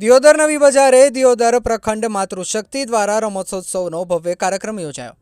દિયોદર નવી બજારે દિયોદર પ્રખંડ માતૃશક્તિ દ્વારા રમતોત્સવનો ભવ્ય કાર્યક્રમ યોજાયો.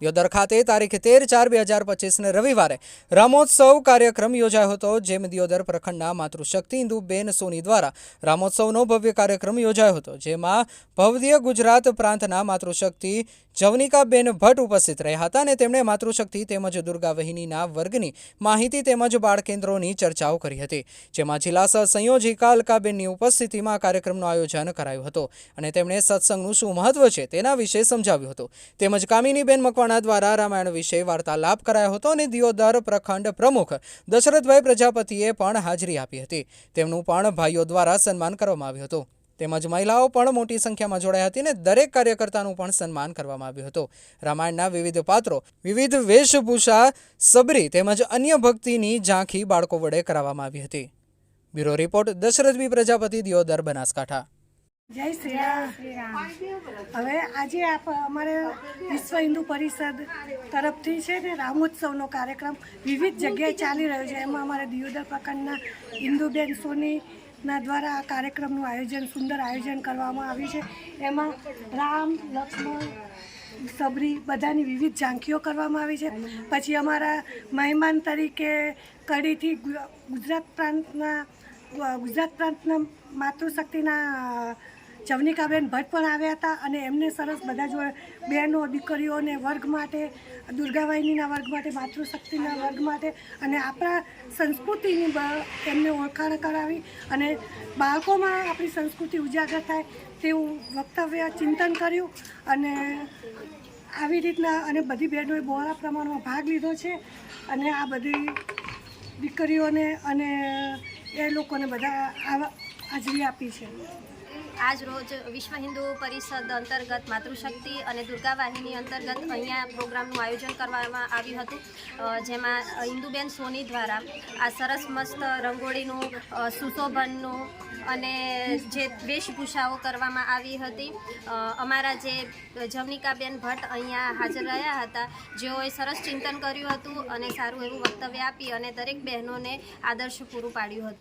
દિયોદર ખાતે તારીખ તેર ચાર બે હજાર પચીસને રવિવારે રામોત્સવ કાર્યક્રમ યોજાયો હતો, જેમ દિયોદર પ્રખંડના માતૃશક્તિ ઇન્દુબેન સોની દ્વારા રામોત્સવનો ભવ્ય કાર્યક્રમ યોજાયો હતો, જેમાં ભવ્ય ગુજરાત પ્રાંતના માતૃશક્તિ જવનિકાબેન ભટ્ટ ઉપસ્થિત રહ્યા હતા અને તેમણે માતૃશક્તિ તેમજ દુર્ગા વહિનીના વર્ગની માહિતી તેમજ બાળ કેન્દ્રોની ચર્ચાઓ કરી હતી, જેમાં જિલ્લા સહસંયોજિકા અલકાબેનની ઉપસ્થિતિમાં કાર્યક્રમનું આયોજન કરાયું હતું અને તેમણે સત્સંગનું શું મહત્વ છે તેના વિશે સમજાવ્યું હતું, તેમજ કામિનીબેન મકવાણા દ્વારા રામાયણ વિશે વાર્તાલાપ કરાયો હતો અને દિયોદર પ્રખંડ પ્રમુખ દશરથભાઈ પ્રજાપતિએ પણ હાજરી આપી હતી. તેમનું પણ ભાઈઓ દ્વારા સન્માન કરવામાં આવ્યું હતું. તેમજ મહિલાઓ પણ મોટી સંખ્યામાં જોડાઈ હતી અને દરેક કાર્યકર્તાનું પણ સન્માન કરવામાં આવ્યું હતું. રામાયણના વિવિધ પાત્રો, વિવિધ વેશભૂષા, સબરી તેમજ અન્ય ભક્તિની ઝાંખી બાળકો વડે કરાવવામાં આવી હતી. Bureau report Dashrathbhai Prajapati, Deodar, Banaskantha. જય શ્રી રામ. હવે આજે આપ અમારે વિશ્વ હિન્દુ પરિષદ તરફથી છે ને રામોત્સવનો કાર્યક્રમ વિવિધ જગ્યાએ ચાલી રહ્યો છે. એમાં અમારે દિયોદર પ્રખંડના હિન્દુબેન સોનીના દ્વારા આ કાર્યક્રમનું આયોજન, સુંદર આયોજન કરવામાં આવ્યું છે. એમાં રામ, લક્ષ્મણ, સબરી બધાની વિવિધ ઝાંખીઓ કરવામાં આવી છે. પછી અમારા મહેમાન તરીકે કડીથી ગુજરાત પ્રાંતના ગુજરાત પ્રાંતના માતૃશક્તિના જવનિકાબેન ભટ્ટ પણ આવ્યા હતા અને એમને સરસ બધા જ બહેનો, દીકરીઓને વર્ગ માટે દુર્ગાવાહિનીના વર્ગ માટે, માતૃશક્તિના વર્ગ માટે અને આપણા સંસ્કૃતિની એમને ઓળખાણ કરાવી અને બાળકોમાં આપણી સંસ્કૃતિ ઉજાગર થાય તેવું વક્તવ્ય ચિંતન કર્યું અને આવી રીતના અને બધી બહેનોએ બહોળા પ્રમાણમાં ભાગ લીધો છે અને આ બધી દીકરીઓને અને એ લોકોને બધા આવા હાજરી આપી છે. આજ રોજ વિશ્વ હિન્દુ પરિષદ અંતર્ગત માતૃશક્તિ અને દુર્ગા વાહિની અંતર્ગત અહીંયા પ્રોગ્રામનું આયોજન કરવામાં આવ્યું હતું. જેમાં ઇન્દુબેન સોની દ્વારા આ સરસ મસ્ત રંગોળીનું સુશોભનનું અને જે વેશભૂષાઓ કરવામાં આવી હતી. અમારા જે જવનિકાબેન ભટ્ટ અહીંયા હાજર રહ્યા હતા, જેઓએ સરસ ચિંતન કર્યું હતું અને સારું એવું વક્તવ્ય આપી અને દરેક બહેનોને આદર્શ પૂરું પાડ્યું હતું.